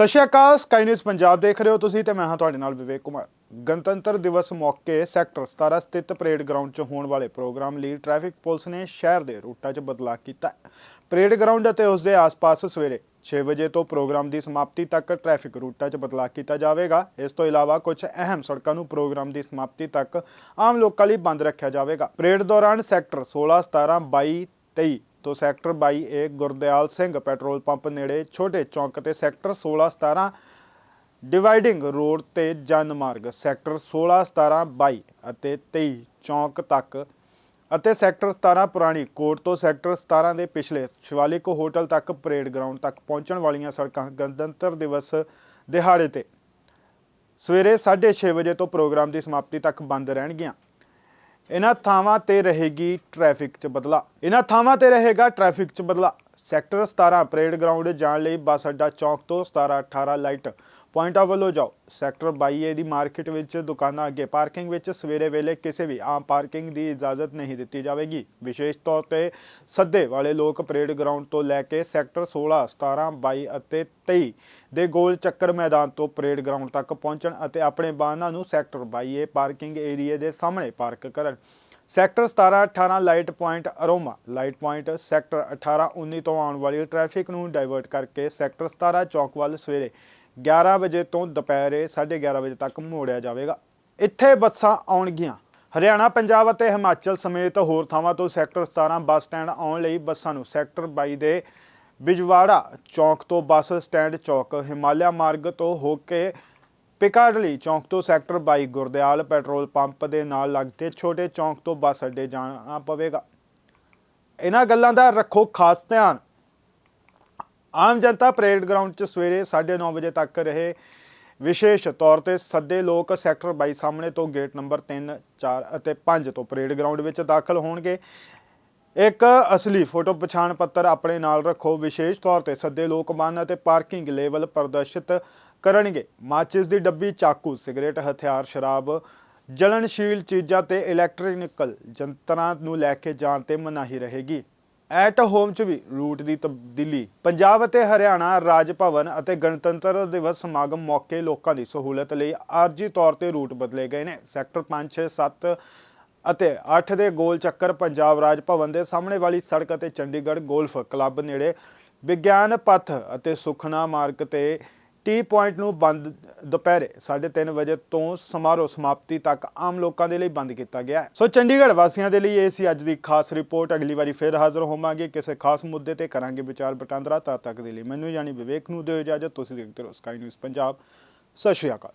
ਸਤਿ ਸ਼੍ਰੀ ਅਕਾਲ ਸਕਾਈ ਨਿਊਜ਼ ਪੰਜਾਬ ਦੇਖ ਰਹੇ ਹੋ ਤੁਸੀਂ ਤੇ ਮੈਂ ਹਾਂ ਤੁਹਾਡੇ ਨਾਲ ਵਿਵੇਕ ਕੁਮਾਰ। ਗਣਤੰਤਰ ਦਿਵਸ ਮੌਕੇ ਸੈਕਟਰ 17 ਸਥਿਤ ਪਰੇਡ ਗਰਾਊਂਡ 'ਚ ਹੋਣ ਵਾਲੇ ਪ੍ਰੋਗਰਾਮ ਲਈ ਟ੍ਰੈਫਿਕ ਪੁਲਿਸ ਨੇ ਸ਼ਹਿਰ ਦੇ ਰੂਟਾਂ 'ਚ ਬਦਲਾਅ ਕੀਤਾ ਪਰੇਡ ਗਰਾਊਂਡ ਅਤੇ ਉਸ ਦੇ ਆਸ-ਪਾਸ ਸਵੇਰੇ 6 ਵਜੇ ਤੋਂ ਪ੍ਰੋਗਰਾਮ ਦੀ ਸਮਾਪਤੀ ਤੱਕ ਟ੍ਰੈਫਿਕ ਰੂਟਾਂ 'ਚ ਬਦਲਾਅ ਕੀਤਾ ਜਾਵੇਗਾ। ਇਸ ਤੋਂ ਇਲਾਵਾ ਕੁਝ ਅਹਿਮ ਸੜਕਾਂ ਨੂੰ ਪ੍ਰੋਗਰਾਮ ਦੀ ਸਮਾਪਤੀ ਤੱਕ ਆਮ ਲੋਕਾਂ ਲਈ ਬੰਦ ਰੱਖਿਆ ਜਾਵੇਗਾ। ਪਰੇਡ ਦੌਰਾਨ ਸੈਕਟਰ 16 17 22 23 ਤੋਂ sector 22 A Gurdial Singh petrol pump ਨੇੜੇ ਛੋਟੇ ਚੌਂਕ ਤੇ ਸੈਕਟਰ 16 17 ਡਿਵਾਈਡਿੰਗ ਰੋਡ ਤੇ ਜਨ ਮਾਰਗ ਸੈਕਟਰ 16 17 22 ਅਤੇ 23 ਚੌਂਕ ਤੱਕ ਅਤੇ ਸੈਕਟਰ 17 ਪੁਰਾਣੀ ਕੋਟ ਤੋਂ ਸੈਕਟਰ 17 ਦੇ ਪਿਛਲੇ ਸ਼ਿਵਾਲਿਕ ਹੋਟਲ ਤੱਕ ਪਰੇਡ ਗਰਾਊਂਡ ਤੱਕ ਪਹੁੰਚਣ ਵਾਲੀਆਂ ਸੜਕਾਂ ਗਣਤੰਤਰ ਦਿਵਸ ਦਿਹਾੜੇ ਤੇ ਸਵੇਰੇ 6:30 ਵਜੇ ਤੋਂ ਪ੍ਰੋਗਰਾਮ ਦੀ ਸਮਾਪਤੀ ਤੱਕ ਬੰਦ ਰਹਿਣਗੀਆਂ। ਇਹਨਾਂ ਥਾਵਾਂ ਤੇ ਰਹੇਗੀ ਟ੍ਰੈਫਿਕ 'ਚ ਬਦਲਾ। ਇਹਨਾਂ ਥਾਵਾਂ ਤੇ ਰਹੇਗਾ ਟ੍ਰੈਫਿਕ 'ਚ ਬਦਲਾ। ਸੈਕਟਰ 17 ਪਰੇਡ ਗਰਾਊਂਡ ਜਾਣ ਲਈ ਬੱਸ ਅੱਡਾ ਚੌਕ ਤੋਂ 17 18 ਲਾਈਟ ਪੁਆਇੰਟਾਂ ਵੱਲੋਂ ਜਾਓ। ਸੈਕਟਰ 22 ਦੀ ਮਾਰਕੀਟ ਵਿੱਚ ਦੁਕਾਨਾਂ ਅੱਗੇ ਪਾਰਕਿੰਗ ਵਿੱਚ ਸਵੇਰੇ ਵੇਲੇ ਕਿਸੇ ਵੀ ਆਮ ਪਾਰਕਿੰਗ ਦੀ ਇਜਾਜ਼ਤ ਨਹੀਂ ਦਿੱਤੀ ਜਾਵੇਗੀ। ਵਿਸ਼ੇਸ਼ ਤੌਰ ਤੇ ਸੱਦੇ ਵਾਲੇ ਲੋਕ ਪਰੇਡ ਗਰਾਊਂਡ ਤੋਂ ਲੈ ਕੇ ਸੈਕਟਰ 16 17 22 ਅਤੇ 23 ਦੇ ਗੋਲ ਚੱਕਰ ਮੈਦਾਨ ਤੋਂ ਪਰੇਡ ਗਰਾਊਂਡ ਤੱਕ ਪਹੁੰਚਣ ਅਤੇ ਆਪਣੇ ਵਾਹਨਾਂ ਨੂੰ ਸੈਕਟਰ 22 ਪਾਰਕਿੰਗ ਏਰੀਆ ਦੇ ਸਾਹਮਣੇ ਪਾਰਕ ਕਰਨ। Sector 17 18 light point aroma. Light point sector 18 19 ਤੋਂ ਆਉਣ ਵਾਲੀ ਟ੍ਰੈਫਿਕ ਨੂੰ ਡਾਇਵਰਟ ਕਰਕੇ ਸੈਕਟਰ 17 ਚੌਕ ਵੱਲ ਸਵੇਰੇ 11 ਵਜੇ ਤੋਂ ਦੁਪਹਿਰੇ 11:30 ਵਜੇ ਤੱਕ ਮੋੜਿਆ ਜਾਵੇਗਾ। ਇੱਥੇ ਬੱਸਾਂ ਆਉਣਗੀਆਂ। ਹਰਿਆਣਾ, ਪੰਜਾਬ ਅਤੇ ਹਿਮਾਚਲ ਸਮੇਤ ਹੋਰ ਥਾਵਾਂ ਤੋਂ ਸੈਕਟਰ 17 ਬੱਸ ਸਟੈਂਡ ਆਉਣ ਲਈ ਬੱਸਾਂ ਨੂੰ ਸੈਕਟਰ 22 ਦੇ ਬਿਜਵਾੜਾ ਚੌਕ ਤੋਂ ਬੱਸ ਸਟੈਂਡ ਚੌਕ, ਹਿਮਾਲਿਆ ਮਾਰਗ ਤੋਂ ਹੋ ਕੇ ਪਿਕਾਡਲੀ ਚੌਂਕ ਤੋਂ ਸੈਕਟਰ 22 ਗੁਰਦਿਆਲ ਪੈਟਰੋਲ ਪੰਪ ਦੇ ਨਾਲ ਲੱਗਦੇ ਛੋਟੇ ਚੌਂਕ ਤੋਂ ਬੱਸ ਅੱਡੇ ਜਾਣਾ ਪਵੇਗਾ। ਇਹਨਾਂ ਗੱਲਾਂ ਦਾ ਰੱਖੋ ਖਾਸ ਧਿਆਨ। ਆਮ ਜਨਤਾ ਪਰੇਡ ਗਰਾਊਂਡ 'ਚ ਸਵੇਰੇ 9:30 ਵਜੇ ਤੱਕ ਰਹੇ ਵਿਸ਼ੇਸ਼ ਤੌਰ ਤੇ ਸੱਦੇ ਲੋਕ ਸੈਕਟਰ 22 ਸਾਹਮਣੇ ਤੋਂ ਗੇਟ ਨੰਬਰ 3 4 ਅਤੇ 5 ਤੋਂ ਪਰੇਡ ਗਰਾਊਂਡ ਵਿੱਚ ਦਾਖਲ ਹੋਣਗੇ। ਇੱਕ ਅਸਲੀ ਫੋਟੋ ਪਛਾਣ ਪੱਤਰ ਆਪਣੇ ਨਾਲ ਰੱਖੋ। ਵਿਸ਼ੇਸ਼ ਤੌਰ ਤੇ ਸੱਦੇ ਲੋਕ ਬੰਨ ਅਤੇ ਪਾਰਕਿੰਗ ਲੈਵਲ ਪ੍ਰਦਰਸ਼ਿਤ ਕਰਨਗੇ। ਮਾਚਿਸ ਦੀ ਡੱਬੀ, ਚਾਕੂ, ਸਿਗਰਟ, ਹਥਿਆਰ, ਸ਼ਰਾਬ ਜਲਨਸ਼ੀਲ ਚੀਜ਼ਾਂ ਤੇ ਇਲੈਕਟ੍ਰੀਨਿਕਲ ਜੰਤਰਾਂ ਨੂੰ ਲੈ ਕੇ ਜਾਣ ਤੇ ਮਨਾਹੀ ਰਹੇਗੀ। ਐਟ ਹੋਮ ਚ ਵੀ ਰੂਟ ਦੀ ਤਬਦੀਲੀ। ਪੰਜਾਬ ਅਤੇ ਹਰਿਆਣਾ ਰਾਜ ਭਵਨ ਅਤੇ ਗਣਤੰਤਰ ਦਿਵਸ ਸਮਾਗਮ ਮੌਕੇ ਲੋਕਾਂ ਦੀ ਸਹੂਲਤ ਲਈ ਆਰਜੀ ਤੌਰ ਤੇ ਰੂਟ ਬਦਲੇ ਗਏ ਨੇ। ਸੈਕਟਰ 5 6 7 ਅਤੇ 8 ਦੇ ਗੋਲ ਚੱਕਰ ਪੰਜਾਬ ਰਾਜ ਭਵਨ ਦੇ ਸਾਹਮਣੇ ਵਾਲੀ ਸੜਕ ਅਤੇ ਚੰਡੀਗੜ੍ਹ ਗੋਲਫ ਕਲੱਬ ਨੇੜੇ ਵਿਗਿਆਨ ਪਥ ਅਤੇ ਸੁਖਨਾ ਮਾਰਗ ਤੇ ਟੀ ਪੁਆਇੰਟ ਨੂੰ ਬੰਦ ਦੁਪਹਿਰੇ 3:30 ਵਜੇ ਤੋਂ ਸਮਾਰੋਹ ਸਮਾਪਤੀ ਤੱਕ ਆਮ ਲੋਕਾਂ ਦੇ ਲਈ ਬੰਦ ਕੀਤਾ ਗਿਆ ਹੈ। ਸੋ ਚੰਡੀਗੜ੍ਹ ਵਾਸੀਆਂ ਦੇ ਲਈ ਇਹ ਸੀ ਅੱਜ ਦੀ ਖਾਸ ਰਿਪੋਰਟ। ਅਗਲੀ ਵਾਰੀ ਫਿਰ ਹਾਜ਼ਰ ਹੋਵਾਂਗੇ। ਕਿਸੇ ਖਾਸ ਮੁੱਦੇ ਤੇ ਕਰਾਂਗੇ ਵਿਚਾਰ ਵਟਾਂਦਰਾ, ਤਦ ਤੱਕ ਦੇ ਲਈ ਮੈਨੂੰ ਯਾਨੀ ਵਿਵੇਕ ਨੂੰ ਦਿਓ ਇਜਾਜ਼ਤ। ਤੁਸੀਂ ਦੇਖਦੇ ਰਹੋ ਸਕਾਈ ਨਿਊਜ਼ ਪੰਜਾਬ। ਸਤਿ ਸ਼੍ਰੀ ਅਕਾਲ।